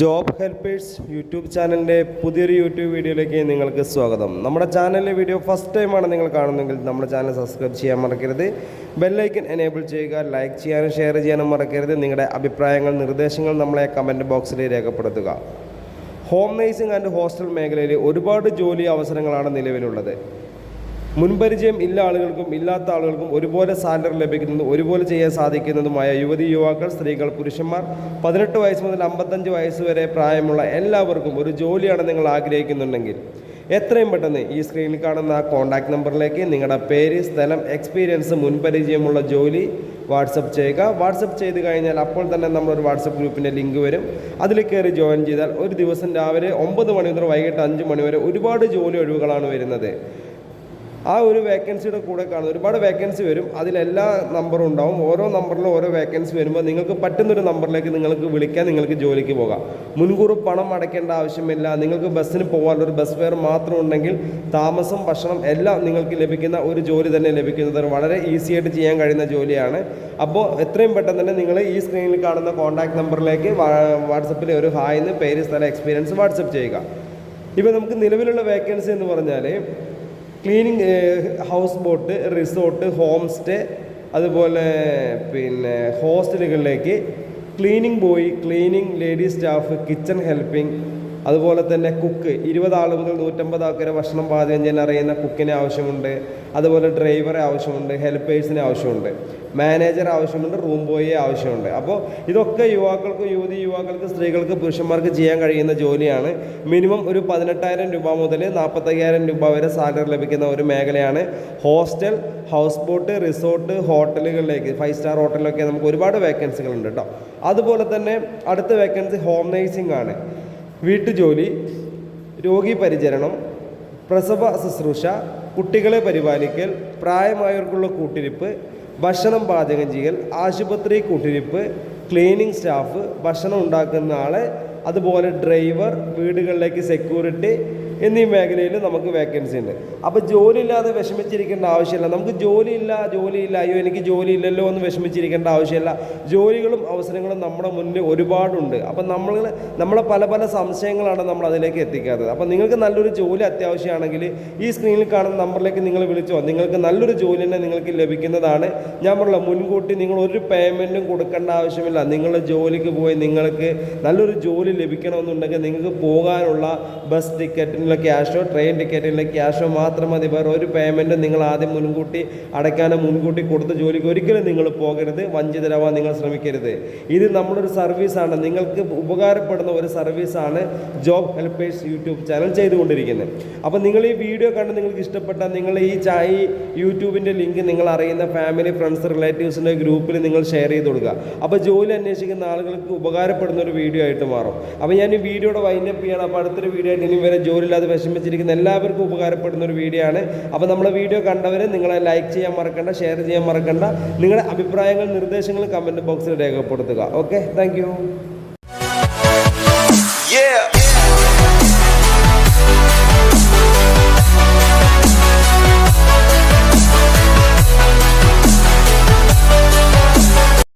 Job helpers YouTube ചാനലിന്റെ പുതിയൊരു YouTube വീഡിയോയിലേക്ക് നിങ്ങൾക്ക് സ്വാഗതം. നമ്മുടെ ചാനലിലെ വീഡിയോ ഫസ്റ്റ് ടൈമാണ് നിങ്ങൾ കാണുന്നതെങ്കിൽ നമ്മുടെ ചാനൽ സബ്സ്ക്രൈബ് ചെയ്യാൻ മറക്കരുത്. ബെല്ലൈക്കൻ എനേബിൾ ചെയ്യുക ലൈക്ക് ചെയ്യാനും ഷെയർ ചെയ്യാനും മറക്കരുത്. നിങ്ങളുടെ അഭിപ്രായങ്ങൾ നിർദ്ദേശങ്ങൾ നമ്മളെ കമന്റ് ബോക്സിൽ രേഖപ്പെടുത്തുക. ഹോം നേഴ്സിംഗ് ആൻഡ് ഹോസ്റ്റൽ മേഖലയിൽ ഒരുപാട് ജോലി അവസരങ്ങളാണ് നിലവിലുള്ളത്. മുൻപരിചയം ഇല്ല ആളുകൾക്കും ഇല്ലാത്ത ആളുകൾക്കും ഒരുപോലെ സാലറി ലഭിക്കുന്നതും ഒരുപോലെ ചെയ്യാൻ സാധിക്കുന്നതുമായ യുവതി യുവാക്കൾ സ്ത്രീകൾ പുരുഷന്മാർ പതിനെട്ട് വയസ്സ് മുതൽ അമ്പത്തഞ്ച് വയസ്സ് വരെ പ്രായമുള്ള എല്ലാവർക്കും ഒരു ജോലിയാണ് നിങ്ങൾ ആഗ്രഹിക്കുന്നുണ്ടെങ്കിൽ എത്രയും പെട്ടെന്ന് ഈ സ്ക്രീനിൽ കാണുന്ന ആ കോൺടാക്ട് നമ്പറിലേക്ക് നിങ്ങളുടെ പേര് സ്ഥലം എക്സ്പീരിയൻസ് മുൻപരിചയമുള്ള ജോലി വാട്സപ്പ് ചെയ്യുക. വാട്സപ്പ് ചെയ്ത് കഴിഞ്ഞാൽ അപ്പോൾ തന്നെ നമ്മളൊരു വാട്സപ്പ് ഗ്രൂപ്പിന്റെ ലിങ്ക് വരും. അതിൽ കയറി ജോയിൻ ചെയ്താൽ ഒരു ദിവസം രാവിലെ ഒമ്പത് മണി മുതൽ വൈകിട്ട് അഞ്ച് മണി വരെ ഒരുപാട് ജോലി ഒഴിവുകളാണ് വരുന്നത്. ആ ഒരു വേക്കൻസിയുടെ കൂടെ കാണുന്നത് ഒരുപാട് വേക്കൻസി വരും. അതിലെല്ലാ നമ്പറും ഉണ്ടാവും. ഓരോ നമ്പറിലും ഓരോ വേക്കൻസി വരുമ്പോൾ നിങ്ങൾക്ക് പറ്റുന്നൊരു നമ്പറിലേക്ക് നിങ്ങൾക്ക് വിളിക്കാൻ നിങ്ങൾക്ക് ജോലിക്ക് പോകാം. മുൻകൂർ പണം അടയ്ക്കേണ്ട ആവശ്യമില്ല. നിങ്ങൾക്ക് ബസ്സിന് പോകാനുള്ള ഒരു ബസ് ഫെയർ മാത്രം ഉണ്ടെങ്കിൽ താമസം ഭക്ഷണം എല്ലാം നിങ്ങൾക്ക് ലഭിക്കുന്ന ഒരു ജോലി തന്നെ ലഭിക്കുന്നത്. വളരെ ഈസി ആയിട്ട് ചെയ്യാൻ കഴിയുന്ന ജോലിയാണ്. അപ്പോൾ എത്രയും പെട്ടെന്ന് തന്നെ നിങ്ങൾ ഈ സ്ക്രീനിൽ കാണുന്ന കോൺടാക്ട് നമ്പറിലേക്ക് വാട്സപ്പിൽ ഒരു ഹായ് എന്ന് പേര് സ്ഥലം എക്സ്പീരിയൻസ് വാട്സപ്പ് ചെയ്യുക. ഇപ്പോൾ നമുക്ക് നിലവിലുള്ള വേക്കൻസി എന്ന് പറഞ്ഞാൽ cleaning house boat resort home stay അതുപോലെ പിന്നെ ഹോസ്റ്റലുകളിലേക്ക് cleaning boy cleaning ladies staff kitchen helping അതുപോലെ തന്നെ കുക്ക് ഇരുപത് ആൾ മുതൽ നൂറ്റമ്പത് ആൾക്കാരെ ഭക്ഷണം പാചകം ചെയ്യാൻ അറിയുന്ന കുക്കിനെ ആവശ്യമുണ്ട്. അതുപോലെ ഡ്രൈവറെ ആവശ്യമുണ്ട് ഹെൽപ്പേഴ്സിനെ ആവശ്യമുണ്ട് മാനേജർ ആവശ്യമുണ്ട് റൂം ബോയെ ആവശ്യമുണ്ട്. അപ്പോൾ ഇതൊക്കെ യുവാക്കൾക്ക് യുവതി യുവാക്കൾക്ക് സ്ത്രീകൾക്ക് പുരുഷന്മാർക്ക് ചെയ്യാൻ കഴിയുന്ന ജോലിയാണ്. മിനിമം ഒരു പതിനെട്ടായിരം രൂപ മുതൽ നാൽപ്പത്തയ്യായിരം രൂപ വരെ സാലറി ലഭിക്കുന്ന ഒരു മേഖലയാണ്. ഹോസ്റ്റൽ ഹൗസ് ബോട്ട് റിസോർട്ട് ഹോട്ടലുകളിലേക്ക് ഫൈവ് സ്റ്റാർ ഹോട്ടലിലൊക്കെ നമുക്ക് ഒരുപാട് വേക്കൻസികളുണ്ട് കേട്ടോ അതുപോലെ തന്നെ അടുത്ത വേക്കൻസി ഹോം നേഴ്സിംഗ് ആണ്. വീട്ടുജോലി രോഗി പരിചരണം പ്രസവ ശുശ്രൂഷ കുട്ടികളെ പരിപാലിക്കൽ പ്രായമായവർക്കുള്ള കൂട്ടിരിപ്പ് ഭക്ഷണം പാചകം ചെയ്യൽ ആശുപത്രി കൂട്ടിരിപ്പ് ക്ലീനിങ് സ്റ്റാഫ് ഭക്ഷണം ഉണ്ടാക്കുന്ന ആളെ അതുപോലെ ഡ്രൈവർ വീടുകളിലേക്ക് സെക്യൂരിറ്റി എന്നീ മേഖലയിൽ നമുക്ക് വേക്കൻസി ഉണ്ട്. അപ്പോൾ ജോലി ഇല്ലാതെ വിഷമിച്ചിരിക്കേണ്ട ആവശ്യമില്ല. നമുക്ക് ജോലിയില്ല ജോലിയില്ല. അയ്യോ എനിക്ക് ജോലി ഇല്ലല്ലോ എന്ന് വിഷമിച്ചിരിക്കേണ്ട ആവശ്യമില്ല. ജോലികളും അവസരങ്ങളും നമ്മുടെ മുന്നിൽ ഒരുപാടുണ്ട്. അപ്പം നമ്മൾ നമ്മളെ പല പല സംശയങ്ങളാണ് നമ്മൾ അതിലേക്ക് എത്തിക്കാത്തത്. അപ്പം നിങ്ങൾക്ക് നല്ലൊരു ജോലി അത്യാവശ്യമാണെങ്കിൽ ഈ സ്ക്രീനിൽ കാണുന്ന നമ്പറിലേക്ക് നിങ്ങൾ വിളിച്ചോ. നിങ്ങൾക്ക് നല്ലൊരു ജോലി തന്നെ നിങ്ങൾക്ക് ലഭിക്കുന്നതാണ്. ഞാൻ പറഞ്ഞ മുൻകൂട്ടി നിങ്ങൾ ഒരു പേയ്മെന്റും കൊടുക്കേണ്ട ആവശ്യമില്ല. നിങ്ങളുടെ ജോലിക്ക് പോയി നിങ്ങൾക്ക് നല്ലൊരു ജോലി ലഭിക്കണമെന്നുണ്ടെങ്കിൽ നിങ്ങൾക്ക് പോകാനുള്ള ബസ് ടിക്കറ്റിനുള്ള ക്യാഷോ ട്രെയിൻ ടിക്കറ്റിനുള്ള ക്യാഷോ മാത്രം മതി. വേറെ ഒരു പേയ്മെന്റും നിങ്ങൾ ആദ്യം മുൻകൂട്ടി അടയ്ക്കാനോ മുൻകൂട്ടി കൊടുത്ത ജോലിക്ക് ഒരിക്കലും നിങ്ങൾ പോകരുത്. വഞ്ചിതരാവാൻ നിങ്ങൾ ശ്രമിക്കരുത്. ഇത് നമ്മളൊരു സർവീസാണ്. നിങ്ങൾക്ക് ഉപകാരപ്പെടുന്ന ഒരു സർവീസാണ് ജോബ് ഹെൽപ്പേഴ്സ് യൂട്യൂബ് ചാനൽ ചെയ്തുകൊണ്ടിരിക്കുന്നത്. അപ്പോൾ നിങ്ങൾ ഈ വീഡിയോ കണ്ട് നിങ്ങൾക്ക് ഇഷ്ടപ്പെട്ടാൽ നിങ്ങൾ ഈ ചായ യൂട്യൂബിന്റെ ലിങ്ക് നിങ്ങൾ അറിയുന്ന ഫാമിലി ഫ്രണ്ട്സ് റിലേറ്റീവ്സിന്റെ ഗ്രൂപ്പിൽ നിങ്ങൾ ഷെയർ ചെയ്ത് കൊടുക്കുക. അപ്പോൾ ജോലി അന്വേഷിക്കുന്ന ആളുകൾക്ക് ഉപകാരപ്പെടുന്ന ഒരു വീഡിയോ ആയിട്ട് മാറും. അപ്പോൾ ഞാൻ ഈ വീഡിയോയുടെ വൈൻഡപ്പ് ചെയ്യണം. അപ്പോൾ അടുത്തൊരു വീഡിയോ ആയിട്ട് ഇനി വരെ. ജോലി ഇല്ലാതെ വിഷമിച്ചിരിക്കുന്ന എല്ലാവർക്കും ഉപകാരപ്പെടുന്ന ഒരു വീഡിയോ ആണ്. അപ്പോൾ നമ്മളെ വീഡിയോ കണ്ടവർ നിങ്ങളെ ലൈക്ക് ചെയ്യാൻ മറക്കണ്ട ഷെയർ ചെയ്യാൻ മറക്കണ്ട. നിങ്ങളുടെ അഭിപ്രായങ്ങൾ നിർദ്ദേശങ്ങൾ കമന്റ് ബോക്സിൽ രേഖപ്പെടുത്തുക. Okay thank Yeah.